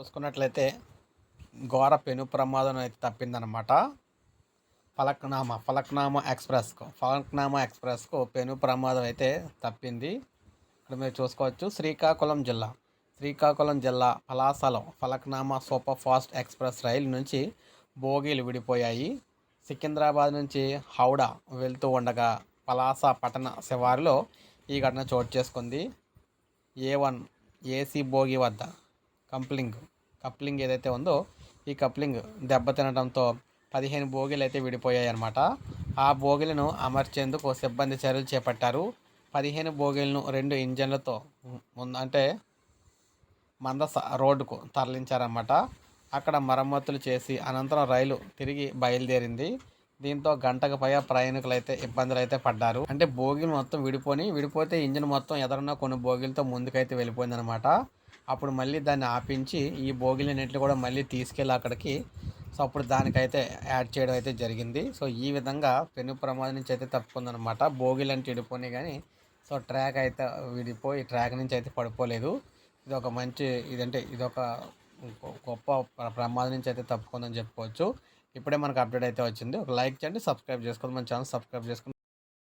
చూసుకున్నట్లయితే ఘోర పెను ప్రమాదం అయితే తప్పిందనమాట ఫలక్నామా ఫలక్నామా ఎక్స్ప్రెస్కు ఫలక్నామా ఎక్స్ప్రెస్కు పెను ప్రమాదం అయితే తప్పింది. ఇక్కడ మీరు చూసుకోవచ్చు శ్రీకాకుళం జిల్లా. శ్రీకాకుళం జిల్లా పలాసలో ఫలక్నామా సూపర్ ఫాస్ట్ ఎక్స్ప్రెస్ రైలు నుంచి బోగీలు విడిపోయాయి. సికింద్రాబాద్ నుంచి హౌడా వెళ్తూ ఉండగా పలాస పట్టణ శివారులో ఈ ఘటన చోటు చేసుకుంది. ఏ వన్ ఏసీ బోగి వద్ద. కంప్లింగ్. కప్లింగ్ ఏదైతే ఉందో ఈ కప్లింగ్ దెబ్బతినడంతో పదిహేను బోగీలు అయితే విడిపోయాయి అనమాట ఆ బోగీలను అమర్చేందుకు సిబ్బంది చర్యలు చేపట్టారు. పదిహేను బోగీలను రెండు ఇంజన్లతో ముందు అంటే మందస రోడ్డుకు తరలించారన్నమాట. అక్కడ మరమ్మతులు చేసి అనంతరం రైలు తిరిగి బయలుదేరింది. దీంతో గంటకు పైగా ప్రయాణికులు అయితే ఇబ్బందులు అయితే పడ్డారు. అంటే బోగీలు మొత్తం విడిపోయి విడిపోతే ఇంజిన్ మొత్తం ఎదరన్నా కొన్ని బోగీలతో ముందుకైతే వెళ్ళిపోయిందనమాట అప్పుడు మళ్ళీ దాన్ని ఆపించి ఈ బోగీలన్నింటినీ కూడా మళ్ళీ తీసుకెళ్ళి అక్కడికి. సో అప్పుడు దానికైతే యాడ్ చేయడం అయితే జరిగింది. సో ఈ విధంగా పెను ప్రమాదం నుంచి అయితే తప్పుకుందనమాట. భోగిలు అంటే విడిపోయినాయి కానీ సో ట్రాక్ అయితే విడిపోయి ట్రాక్ నుంచి అయితే పడిపోలేదు. ఇది ఒక మంచి ఇదంటే ఇది ఒక గొప్ప ప్రమాదం నుంచి అయితే తప్పుకుందని చెప్పుకోవచ్చు. ఇప్పుడే మనకు అప్డేట్ అయితే వచ్చింది. ఒక లైక్ చేయండి సబ్స్క్రైబ్ చేసుకోండి. మన ఛానల్ సబ్స్క్రైబ్ చేసుకోండి.